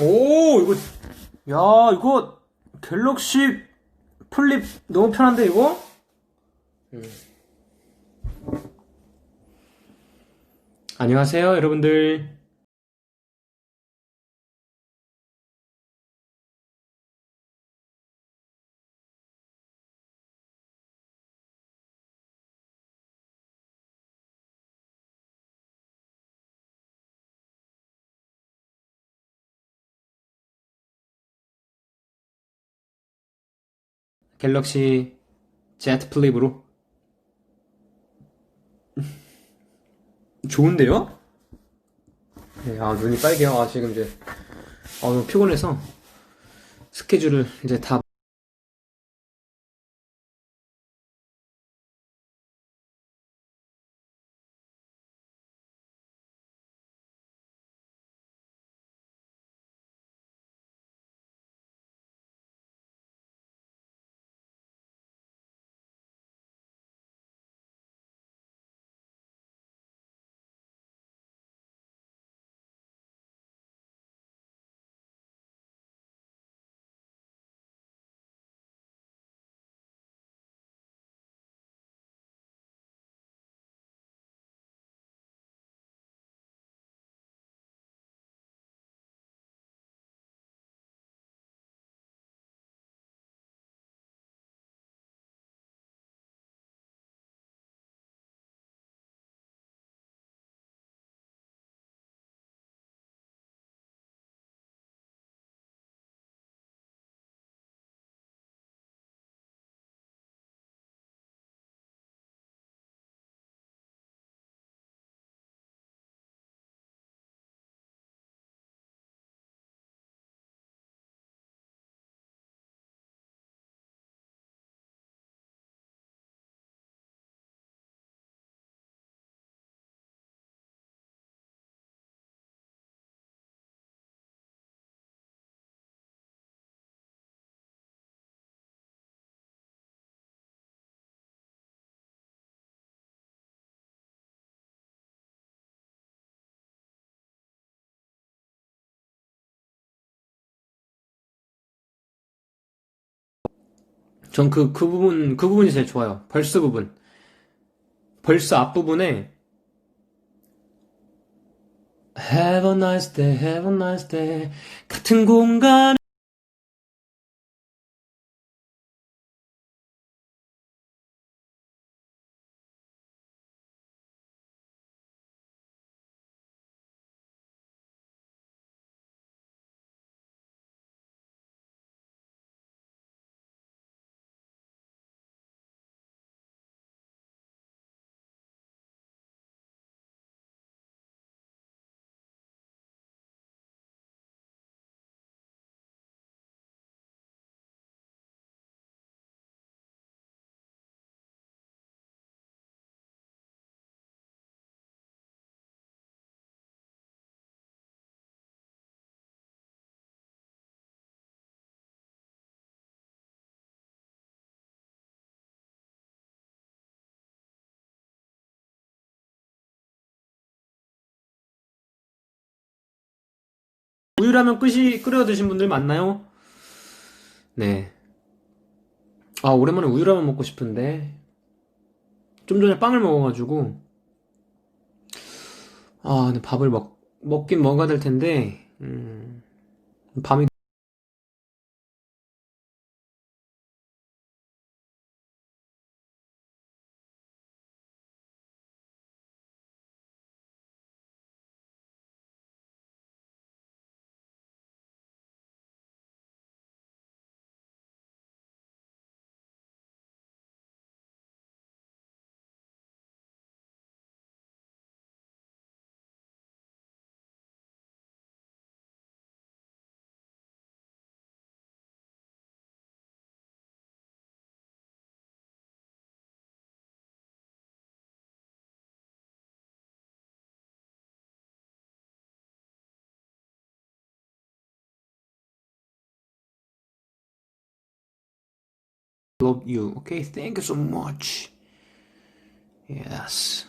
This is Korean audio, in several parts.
오, 이거, 야, 이거, 갤럭시 플립 너무 편한데, 이거? 음. 안녕하세요, 여러분들. 갤럭시 Z 플립으로. 좋은데요? 네, 아, 눈이 빨개요. 아, 지금 이제, 아, 너무 피곤해서 스케줄을 이제 다 전 그, 그 부분, 그 부분이 제일 좋아요. 벌스 부분. 벌스 앞부분에 Have a nice day, have a nice day. 같은 공간 우유라면 끓이, 끓여 드신 분들 많나요? 네. 아, 오랜만에 우유라면 먹고 싶은데. 좀 전에 빵을 먹어가지고. 아, 근데 밥을 먹, 먹긴 먹어야 될 텐데, 음, 밤이 love you. Okay, thank you so much. Yes.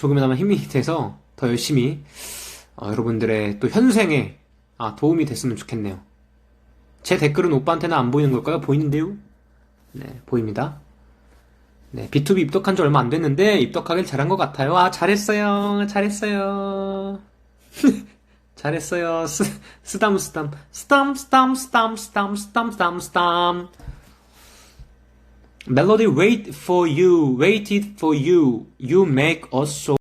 조금이나마 힘이 돼서 더 열심히 어, 여러분들의 또 현생에 아, 도움이 됐으면 좋겠네요. 제 댓글은 오빠한테는 안 보이는 걸까요? 보이는데요? 네, 보입니다. 네, B2B 입덕한 지 얼마 안 됐는데 입덕하길 잘한 것 같아요. 아, 잘했어요. 잘했어요. 잘했어요. 스, 쓰담, 쓰담. 쓰담, 쓰담, 쓰담, 쓰담, 쓰담, 쓰담, 쓰담. Melody wait for you, waited for you. You make us so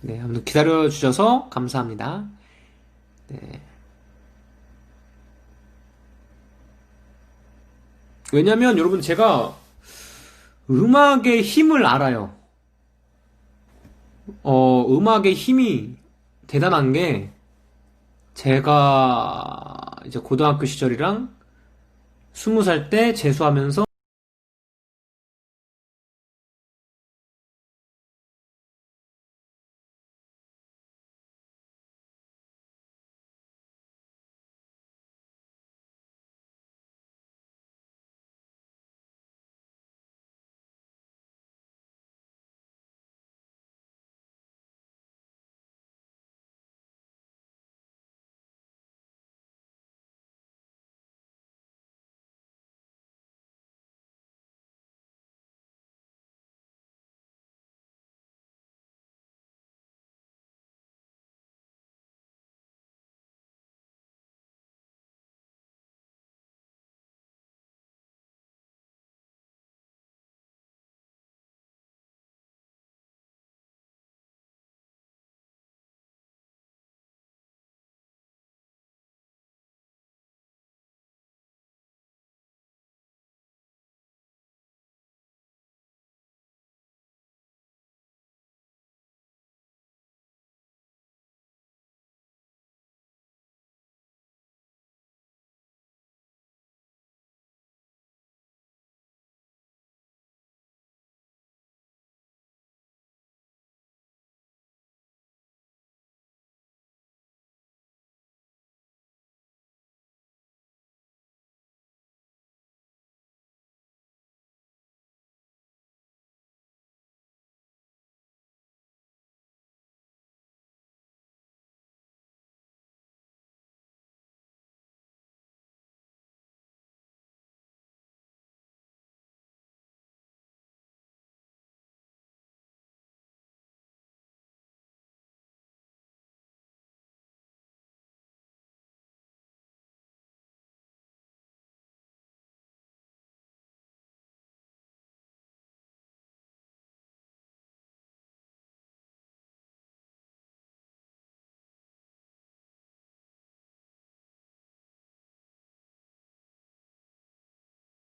네, 아무튼 기다려주셔서 감사합니다. 네. 왜냐면 여러분 제가 음악의 힘을 알아요. 어, 음악의 힘이 대단한 게 제가 이제 고등학교 시절이랑 스무 살 때 재수하면서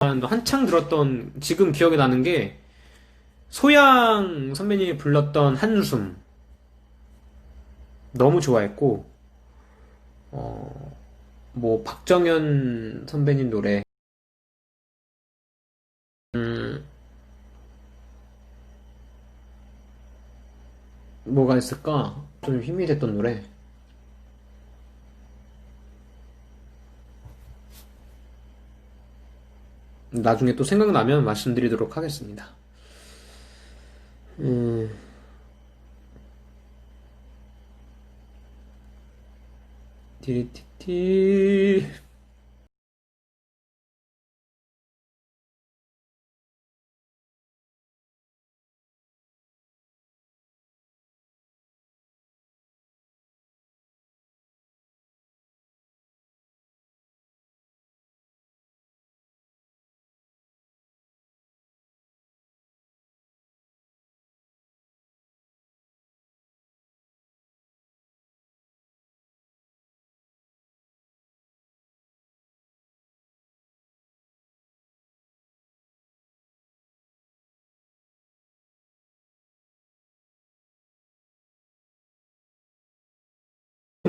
한창 들었던 지금 기억에 나는 게 소양 선배님이 불렀던 한숨 너무 좋아했고 어, 뭐 박정현 선배님 노래 음, 뭐가 있을까? 좀 힘이 됐던 노래 나중에 또 생각나면 말씀드리도록 하겠습니다. 음, 디리티티.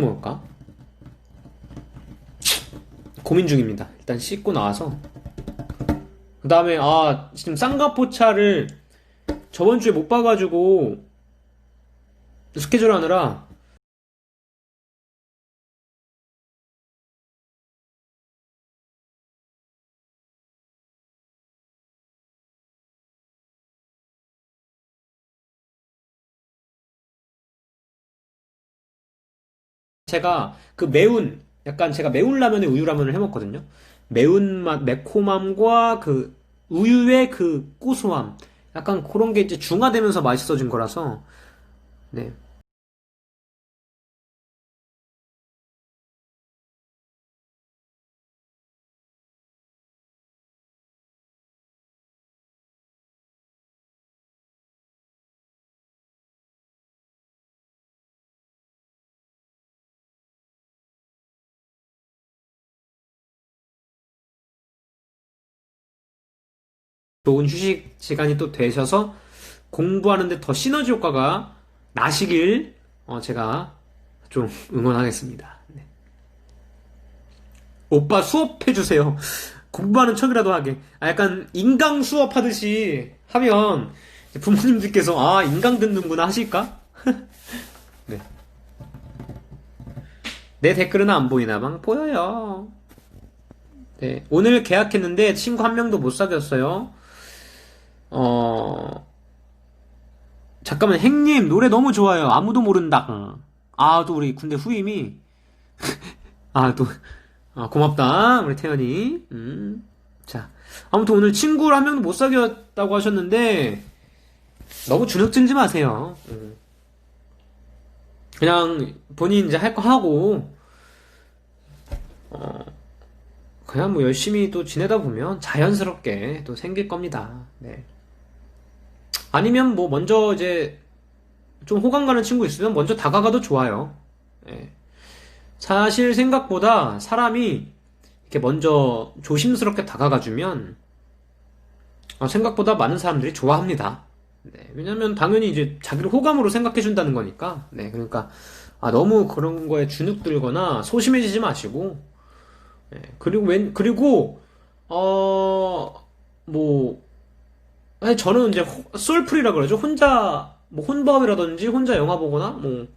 먹을까? 고민 중입니다. 일단 씻고 나와서 그 다음에 아 지금 쌍가포차를 저번 주에 못 봐가지고 스케줄 하느라 제가 그 매운, 약간 제가 매운 라면에 우유 라면을 해 먹거든요. 매운맛, 매콤함과 그 우유의 그 고소함. 약간 그런 게 이제 중화되면서 맛있어진 거라서, 네. 좋은 휴식 시간이 또 되셔서 공부하는데 더 시너지 효과가 나시길 어, 제가 좀 응원하겠습니다. 네. 오빠 수업해주세요. 공부하는 척이라도 하게. 아, 약간 인강 수업 하듯이 하면 부모님들께서 아, 인강 듣는구나 하실까? 네. 내 댓글은 안 보이나 방 보여요. 네. 오늘 계약했는데 친구 한 명도 못 사귀었어요. 어, 잠깐만, 행님, 노래 너무 좋아요. 아무도 모른다. 아, 또 우리 군대 후임이. 아, 또, 아, 고맙다. 우리 태연이. 음. 자. 아무튼 오늘 친구를 한 명도 못 사귀었다고 하셨는데, 너무 주눅 들지 마세요. 음. 그냥 본인 이제 할 거 하고, 어, 그냥 뭐 열심히 또 지내다 보면 자연스럽게 또 생길 겁니다. 네. 아니면 뭐 먼저 이제 좀 호감 가는 친구 있으면 먼저 다가가도 좋아요. 예. 사실 생각보다 사람이 이렇게 먼저 조심스럽게 다가가주면 어, 생각보다 많은 사람들이 좋아합니다. 네, 왜냐면 당연히 이제 자기를 호감으로 생각해준다는 거니까. 네, 그러니까 아, 너무 그런 거에 주눅 들거나 소심해지지 마시고. 네, 그리고 웬 그리고 어 뭐 아니 저는 이제 호- 솔플이라 그러죠. 혼자 뭐 혼밥이라든지 혼자 영화 보거나 뭐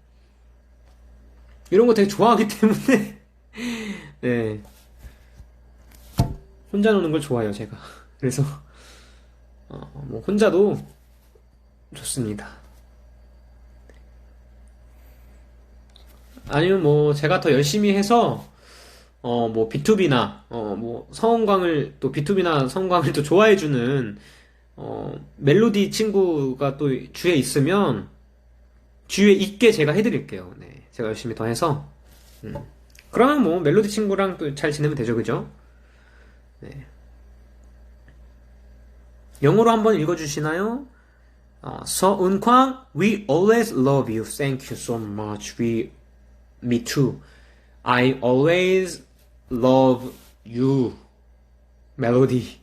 이런 거 되게 좋아하기 때문에 네 혼자 노는 걸 좋아해요 제가. 그래서 어, 뭐 혼자도 좋습니다. 아니면 뭐 제가 더 열심히 해서 어 뭐 B2B나 어 뭐 성원광을 또 B2B나 성원광을 또 좋아해주는 어, 멜로디 친구가 또 주위에 있으면 주위에 있게 제가 해드릴게요. 네, 제가 열심히 더 해서 음. 그러면 뭐 멜로디 친구랑 또 잘 지내면 되죠, 그죠? 네. 영어로 한번 읽어주시나요? 어, 서은광, we always love you. Thank you so much. We, me too. I always love you. 멜로디.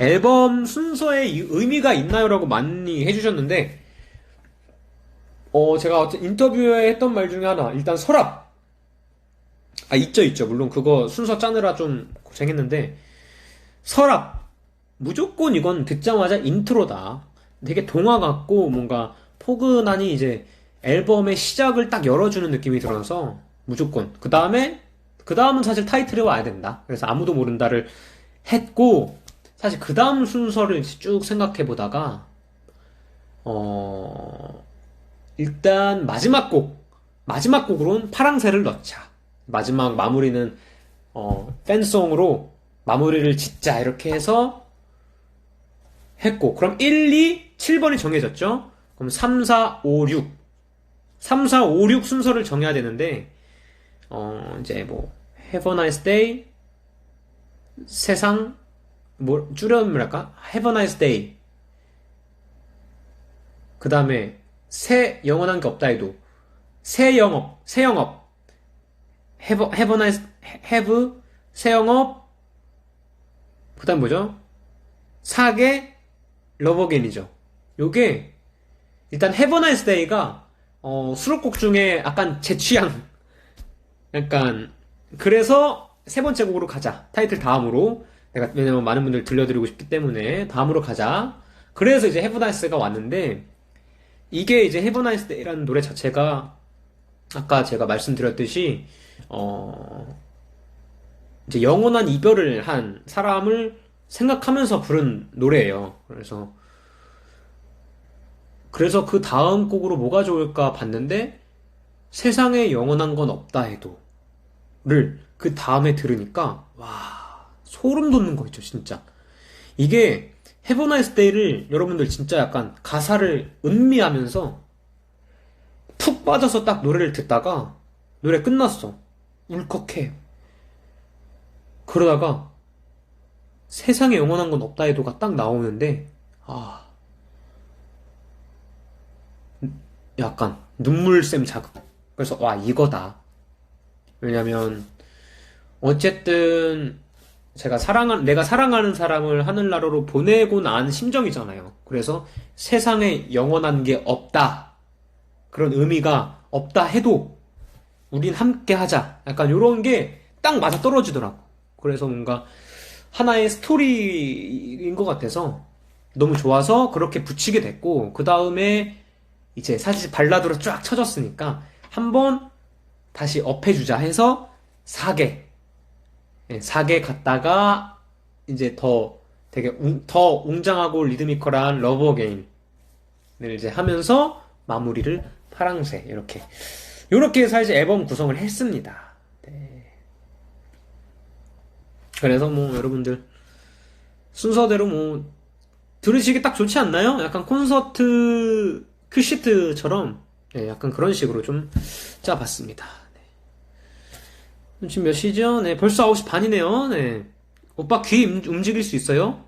앨범 순서에 이- 의미가 있나요라고 많이 해주셨는데, 어, 제가 인터뷰에 했던 말 중에 하나, 일단 서랍. 아, 있죠, 있죠. 물론 그거 순서 짜느라 좀 고생했는데, 서랍. 무조건 이건 듣자마자 인트로다. 되게 동화 같고, 뭔가 포근하니 이제 앨범의 시작을 딱 열어주는 느낌이 들어서, 무조건. 그 다음에, 그 다음은 사실 타이틀이 와야 된다. 그래서 아무도 모른다를 했고, 사실 그 다음 순서를 쭉 생각해 보다가, 어, 일단 마지막 곡, 마지막 곡으로는 파랑새를 넣자. 마지막 마무리는, 어, 팬송으로 마무리를 짓자. 이렇게 해서 했고, 그럼 1, 2, 7번이 정해졌죠? 그럼 3, 4, 5, 6. 3, 4, 5, 6 순서를 정해야 되는데, 어, 이제 뭐, Have a nice day, 세상, 뭐, 줄여면 뭐랄까? Have a nice day. 그 다음에, 새, 영원한 게 없다 해도, 새 영업, 새 영업. Have, a- have a nice, have, 새 영업. 그 다음 뭐죠? 사계, 러버겐이죠. 요게, 일단 Have a nice day가, 어, 수록곡 중에 약간 제 취향. 약간, 그래서 세 번째 곡으로 가자. 타이틀 다음으로. 내가, 왜냐면 많은 분들 들려드리고 싶기 때문에 다음으로 가자. 그래서 이제 nice가 왔는데, 이게 이제 nice day라는 노래 자체가, 아까 제가 말씀드렸듯이, 어, 이제 영원한 이별을 한 사람을 생각하면서 부른 노래예요. 그래서, 그래서 그 다음 곡으로 뭐가 좋을까 봤는데, 세상에 영원한 건 없다 해도를 그 다음에 들으니까 와 소름 돋는 거 있죠 진짜. 이게 a nice day를 여러분들 진짜 약간 가사를 음미하면서 푹 빠져서 딱 노래를 듣다가 노래 끝났어. 울컥해. 그러다가 세상에 영원한 건 없다 해도가 딱 나오는데 아 약간 눈물샘 자극. 그래서 와 이거다. 왜냐면 어쨌든 제가 사랑한 내가 사랑하는 사람을 하늘나라로 보내고 난 심정이잖아요. 그래서 세상에 영원한 게 없다. 그런 의미가 없다 해도 우린 함께 하자. 약간 요런 게 딱 맞아 떨어지더라고. 그래서 뭔가 하나의 스토리인 것 같아서 너무 좋아서 그렇게 붙이게 됐고 그 다음에 이제 사실 발라드로 쫙 쳐졌으니까 한번 다시 업해주자 해서 4개 4개 갔다가 이제 더 되게 웅- 더 웅장하고 리드미컬한 러브 어게인을 이제 하면서 마무리를 파랑새 이렇게 이렇게 해서 이제 앨범 구성을 했습니다. 네. 그래서 뭐 여러분들 순서대로 뭐 들으시기 딱 좋지 않나요? 약간 콘서트 큐시트처럼 네, 약간 그런 식으로 좀 짜봤습니다. 네. 지금 몇 시죠? 네, 벌써 9시 반이네요. 네. 오빠 귀 움- 움직일 수 있어요?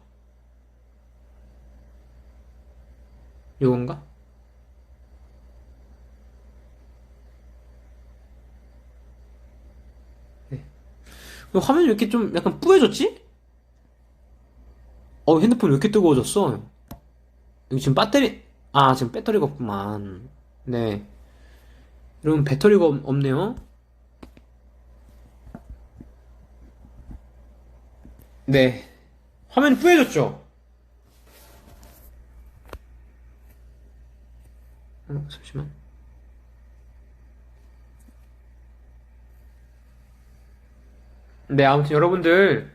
요건가? 네. 화면이 왜 이렇게 좀 약간 뿌해졌지? 어, 핸드폰 왜 이렇게 뜨거워졌어? 여기 지금 배터리, 아, 지금 배터리가 없구만. 네. 여러분, 배터리가 없, 없네요. 네. 화면이 뿌해졌죠? 어, 잠시만. 네, 아무튼 여러분들,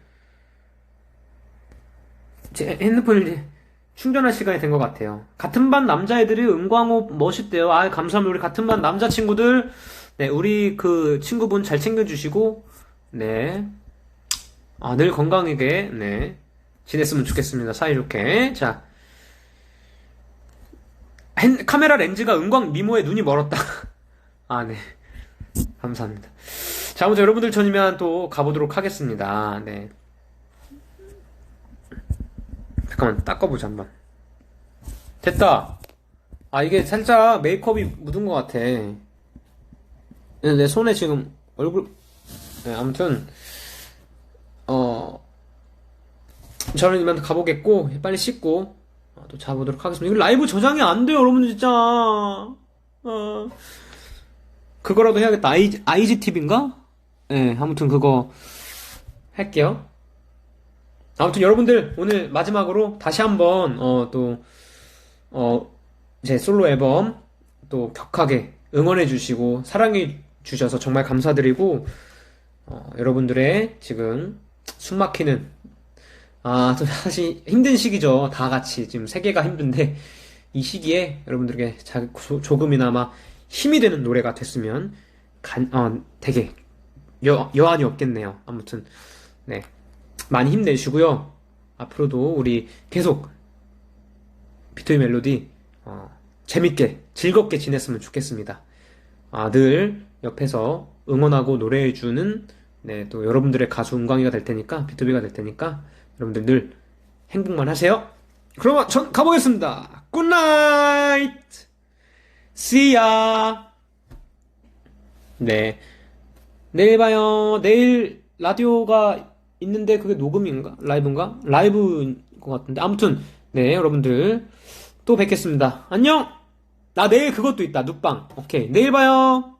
제 핸드폰이 이제 충전할 시간이 된 것 같아요. 같은 반 남자애들이 은광호 멋있대요. 아, 감사합니다. 우리 같은 반 남자친구들. 네, 우리 그 친구분 잘 챙겨주시고, 네. 아, 늘 건강하게, 네. 지냈으면 좋겠습니다. 사이좋게. 자. 핸- 카메라 렌즈가 은광 미모에 눈이 멀었다. 아, 네. 감사합니다. 자, 아무튼 여러분들 전이면 또 가보도록 하겠습니다. 네. 잠깐만, 닦아보자, 한번. 됐다. 아, 이게 살짝 메이크업이 묻은 것 같아. 네, 내 손에 지금 얼굴, 네, 아무튼, 어, 저는 이만 가보겠고, 빨리 씻고, 어, 또 자보도록 하겠습니다. 이거 라이브 저장이 안 돼요, 여러분들, 진짜. 어, 그거라도 해야겠다. IG, IGTV인가? 네, 아무튼 그거 할게요. 아무튼 여러분들 오늘 마지막으로 다시 한번 어, 또 어, 제 솔로 앨범 또 격하게 응원해 주시고 사랑해 주셔서 정말 감사드리고 어, 여러분들의 지금 숨 막히는 아, 또 사실 힘든 시기죠. 다 같이 지금 세계가 힘든데 이 시기에 여러분들에게 자- 조- 조금이나마 힘이 되는 노래가 됐으면 간, 어, 되게 여, 여한이 없겠네요. 아무튼 네. 많이 힘내시고요. 앞으로도 우리 계속 비토이 멜로디 어, 재밌게 즐겁게 지냈으면 좋겠습니다. 아, 늘 옆에서 응원하고 노래해주는 네, 또 여러분들의 가수 은광이가 될 테니까 비토비가 될 테니까 여러분들 늘 행복만 하세요. 그러면 전 가보겠습니다. 굿나잇! See ya! 네. 내일 봐요. 내일 라디오가 있는데 그게 녹음인가? 라이브인가? 라이브인 것 같은데. 아무튼, 네, 여러분들. 또 뵙겠습니다. 안녕! 나 내일 그것도 있다. 눕방. 오케이. 내일 봐요.